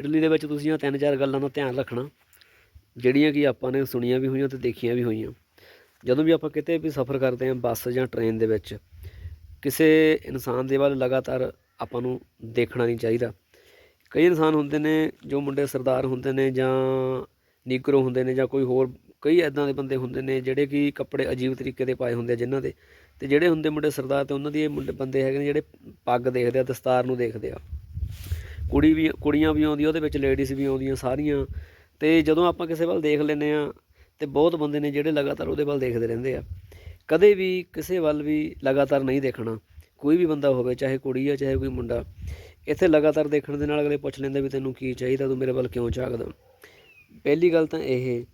Italy ਦੇ ਵਿੱਚ ਤੁਸੀਂ ਇਹ ਤਿੰਨ ਚਾਰ ਗੱਲਾਂ ਦਾ ਧਿਆਨ ਰੱਖਣਾ, ਜਿਹੜੀਆਂ ਕਿ ਆਪਾਂ ਨੇ ਸੁਣੀਆਂ ਵੀ ਹੋਈਆਂ ਤੇ ਦੇਖੀਆਂ ਵੀ ਹੋਈਆਂ। ਜਦੋਂ ਵੀ ਆਪਾਂ ਕਿਤੇ ਵੀ ਸਫ਼ਰ ਕਰਦੇ ਹਾਂ ਬੱਸ ਜਾਂ ਟ੍ਰੇਨ ਦੇ ਵਿੱਚ, ਕਿਸੇ ਇਨਸਾਨ ਦੇ ਵੱਲ ਲਗਾਤਾਰ ਆਪਾਂ ਨੂੰ ਦੇਖਣਾ ਨਹੀਂ ਚਾਹੀਦਾ। ਕਈ ਇਨਸਾਨ ਹੁੰਦੇ ਨੇ ਜੋ ਮੁੰਡੇ ਸਰਦਾਰ ਹੁੰਦੇ ਨੇ ਜਾਂ ਨੀਗਰੋ ਹੁੰਦੇ ਨੇ ਜਾਂ ਕੋਈ ਹੋਰ, ਕਈ ਐਦਾਂ ਦੇ ਬੰਦੇ ਹੁੰਦੇ ਨੇ ਜਿਹੜੇ ਕਿ ਕੱਪੜੇ ਅਜੀਬ ਤਰੀਕੇ ਦੇ ਪਾਏ ਹੁੰਦੇ ਆ ਜਿਨ੍ਹਾਂ ਦੇ। ਤੇ ਜਿਹੜੇ ਹੁੰਦੇ ਮੁੰਡੇ ਸਰਦਾਰ ਤੇ ਉਹਨਾਂ ਦੀ ਇਹ ਮੁੰਡੇ, ਬੰਦੇ ਹੈਗੇ ਨੇ ਜਿਹੜੇ ਪੱਗ ਦੇਖਦੇ ਆ, ਦਸਤਾਰ ਨੂੰ ਦੇਖਦੇ ਆ। ਕੁੜੀ ਵੀ ਕੁੜੀਆਂ ਵੀ ਆਉਂਦੀਆਂ ਉਹਦੇ ਵਿੱਚ ਲੇਡੀਜ਼ ਵੀ ਆਉਂਦੀਆਂ ਸਾਰੀਆਂ। ਅਤੇ ਜਦੋਂ ਆਪਾਂ ਕਿਸੇ ਵੱਲ ਦੇਖ ਲੈਂਦੇ ਹਾਂ ਤੇ ਬਹੁਤ ਬੰਦੇ ਨੇ ਜਿਹੜੇ ਲਗਾਤਾਰ ਉਹਦੇ ਵੱਲ ਦੇਖਦੇ ਰਹਿੰਦੇ ਆ। ਕਦੇ ਵੀ ਕਿਸੇ ਵੱਲ ਵੀ ਲਗਾਤਾਰ ਨਹੀਂ ਦੇਖਣਾ। ਕੋਈ ਵੀ ਬੰਦਾ ਹੋਵੇ ਚਾਹੇ ਕੁੜੀ ਆ ਚਾਹੇ ਕੋਈ ਮੁੰਡਾ ਇੱਥੇ ਲਗਾਤਾਰ ਦੇਖਣ ਦੇ ਨਾਲ ਅਗਲੇ ਪੁੱਛ ਲੈਂਦੇ ਵੀ ਤੈਨੂੰ ਕੀ ਚਾਹੀਦਾ ਤੂੰ ਮੇਰੇ ਵੱਲ ਕਿਉਂ ਝਾਕਦਾ? ਪਹਿਲੀ ਗੱਲ ਤਾਂ ਇਹ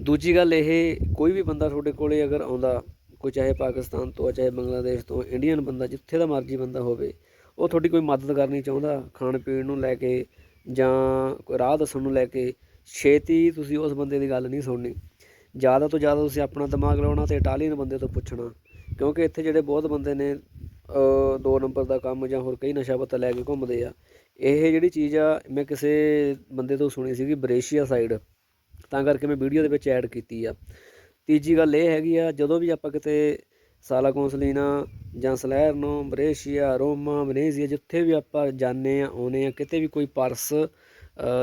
ਦੂਜੀ ਗੱਲ ਇਹ ਕੋਈ ਵੀ ਬੰਦਾ ਤੁਹਾਡੇ ਕੋਲੇ ਅਗਰ ਆਉਂਦਾ ਕੋਈ ਚਾਹੇ ਪਾਕਿਸਤਾਨ ਤੋਂ ਆ, ਚਾਹੇ ਬੰਗਲਾਦੇਸ਼ ਤੋਂ ਇੰਡੀਅਨ ਬੰਦਾ ਜਿੱਥੇ ਦਾ ਮਰਜ਼ੀ ਬੰਦਾ ਹੋਵੇ ਉਹ ਤੁਹਾਡੀ ਕੋਈ ਮਦਦ ਕਰਨੀ ਚਾਹੁੰਦਾ ਖਾਣ ਪੀਣ ਨੂੰ ਲੈ ਕੇ ਜਾਂ ਕੋਈ ਰਾਹ ਦੱਸਣ ਨੂੰ ਲੈ ਕੇ? ਛੇਤੀ ਤੁਸੀਂ ਉਸ ਬੰਦੇ ਦੀ ਗੱਲ ਨਹੀਂ ਸੁਣਨੀ। ਜ਼ਿਆਦਾ ਤੋਂ ਜ਼ਿਆਦਾ ਤੁਸੀਂ ਆਪਣਾ ਦਿਮਾਗ ਲਾਉਣਾ ਤੇ ਇਟਾਲੀਅਨ ਬੰਦੇ ਤੋਂ ਪੁੱਛਣਾ। ਕਿਉਂਕਿ ਇੱਥੇ ਜਿਹੜੇ ਬਹੁਤ ਬੰਦੇ ਨੇ ਦੋ ਨੰਬਰ ਦਾ ਕੰਮ ਜਾਂ ਹੋਰ ਕਈ ਨਸ਼ਾ ਪੱਤਾ ਲੈ ਕੇ ਘੁੰਮਦੇ ਆ। ਇਹ ਜਿਹੜੀ ਚੀਜ਼ ਆ, ਮੈਂ ਕਿਸੇ ਬੰਦੇ ਤੋਂ ਸੁਣੀ ਸੀਗੀ ਬਰੇਸ਼ੀਆ ਸਾਈਡ ਤਾਂ ਕਰਕੇ ਮੈਂ ਵੀਡੀਓ ਦੇ ਵਿੱਚ ਐਡ ਕੀਤੀ ਆ। ਤੀਜੀ ਗੱਲ ਇਹ ਹੈਗੀ ਆ, ਜਦੋਂ ਵੀ ਆਪਾਂ ਕਿਤੇ ਸਾਲਾ ਕੌਂਸਲੀਨਾ ਜਾਂ ਸਲੈਰਨੋ ਬਰੇਸ਼ੀਆ ਰੋਮਾ ਵਨੇਜ਼ੀਆ ਜਿੱਥੇ ਵੀ ਆਪਾਂ ਜਾਂਦੇ ਆ ਆਉਨੇ ਆ ਕਿਤੇ ਵੀ ਕੋਈ ਪਰਸ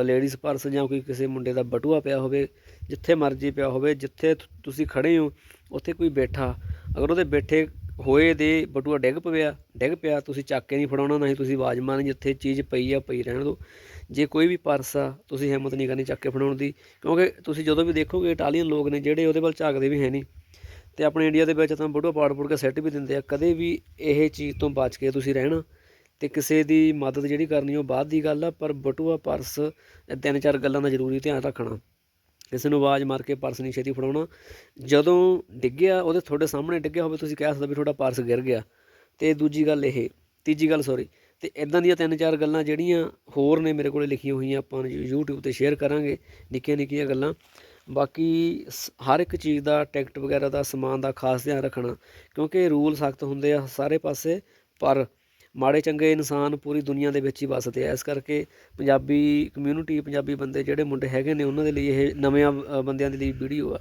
ਲੇਡੀਜ਼ ਪਰਸ ਜਾਂ ਕੋਈ ਕਿਸੇ ਮੁੰਡੇ ਦਾ ਬਟੂਆ ਪਿਆ ਹੋਵੇ, ਜਿੱਥੇ ਮਰਜ਼ੀ ਪਿਆ ਹੋਵੇ, ਜਿੱਥੇ ਤੁਸੀਂ ਖੜੇ ਹੋ, ਉੱਥੇ ਕੋਈ ਬੈਠਾ। ਅਗਰ ਉਹਦੇ ਬੈਠੇ ਹੋਏ ਦੇ ਬਟੂਆ ਡਿੱਗ ਪਿਆ ਡਿੱਗ ਪਿਆ, ਤੁਸੀਂ ਚੱਕ ਕੇ ਨਹੀਂ ਫੜਾਉਣਾ ਨਹੀਂ ਤੁਸੀਂ ਆਵਾਜ਼ ਮਾਰਨੀ, ਜਿੱਥੇ ਚੀਜ਼ ਪਈ ਆ, ਪਈ ਰਹਿਣ ਦਿਓ ਜੇ ਕੋਈ ਵੀ ਪਰਸ ਆ, ਤੁਸੀਂ ਹਿੰਮਤ ਨਹੀਂ ਕਰਨੀ ਚੱਕ ਕੇ ਫੜਾਉਣ ਦੀ, ਕਿਉਂਕਿ ਤੁਸੀਂ ਜਦੋਂ ਵੀ ਦੇਖੋਗੇ, ਇਟਾਲੀਅਨ ਲੋਕ ਨੇ, ਜਿਹੜੇ ਉਹਦੇ ਵੱਲ ਝਾਕਦੇ ਵੀ ਹੈ ਨਹੀਂ। ਤੇ ਆਪਣੇ ਇੰਡੀਆ ਦੇ ਵਿੱਚ ਤਾਂ ਬਟੂਆ ਪਾੜ ਪੁੜ ਕੇ ਸੈੱਟ ਵੀ ਦਿੰਦੇ ਆ। ਕਦੇ ਵੀ ਇਹ ਚੀਜ਼ ਤੋਂ ਬਚ ਕੇ ਤੁਸੀਂ ਰਹਿਣਾ ਤੇ ਕਿਸੇ ਦੀ ਮਦਦ ਜਿਹੜੀ ਕਰਨੀ ਉਹ ਬਾਅਦ ਦੀ ਗੱਲ ਆ, ਪਰ ਬਟੂਆ ਪਰਸ ਤਿੰਨ ਚਾਰ ਗੱਲਾਂ ਦਾ ਜ਼ਰੂਰੀ ਧਿਆਨ ਰੱਖਣਾ। ਕਿਸੇ ਨੂੰ ਆਵਾਜ਼ ਮਾਰ ਕੇ ਪਰਸ ਨਹੀਂ ਛੇਤੀ ਫੜਾਉਣਾ। ਜਦੋਂ ਡਿੱਗਿਆ, ਉਹਦੇ ਤੁਹਾਡੇ ਸਾਹਮਣੇ ਡਿੱਗਿਆ ਹੋਵੇ, ਤੁਸੀਂ ਕਹਿ ਸਕਦੇ ਵੀ ਤੁਹਾਡਾ ਪਰਸ ਗਿਰ ਗਿਆ। ਤੇ ਦੂਜੀ ਗੱਲ ਇਹ, ਤੀਜੀ ਗੱਲ ਸੌਰੀ ਤੇ ਇਦਾਂ ਦੀਆਂ ਤਿੰਨ ਚਾਰ ਗੱਲਾਂ ਜਿਹੜੀਆਂ ਹੋਰ ਨੇ ਮੇਰੇ ਕੋਲੇ ਲਿਖੀਆਂ ਹੋਈਆਂ, ਆਪਾਂ ਨੂੰ YouTube ਤੇ ਸ਼ੇਅਰ ਕਰਾਂਗੇ ਨਿੱਕੀਆਂ ਨਿੱਕੀਆਂ ਗੱਲਾਂ। ਬਾਕੀ ਸ- ਹਰ ਇੱਕ ਚੀਜ਼ ਦਾ, ਟਿਕਟ ਵਗੈਰਾ ਦਾ, ਸਮਾਨ ਦਾ ਖਾਸ ਧਿਆਨ ਰੱਖਣਾ, ਕਿਉਂਕਿ ਰੂਲ ਸਖਤ ਹੁੰਦੇ ਆ ਸਾਰੇ ਪਾਸੇ, ਪਰ ਮਾੜੇ ਚੰਗੇ ਇਨਸਾਨ ਪੂਰੀ ਦੁਨੀਆ ਦੇ ਵਿੱਚ ਹੀ ਵੱਸਦੇ ਆ। ਇਸ ਕਰਕੇ ਪੰਜਾਬੀ ਕਮਿਊਨਿਟੀ ਪੰਜਾਬੀ ਬੰਦੇ ਜਿਹੜੇ ਮੁੰਡੇ ਹੈਗੇ ਨੇ, ਉਹਨਾਂ ਦੇ ਲਈ ਇਹ ਨਵੇਂ ਬੰਦਿਆਂ ਦੇ ਲਈ ਵੀਡੀਓ ਆ।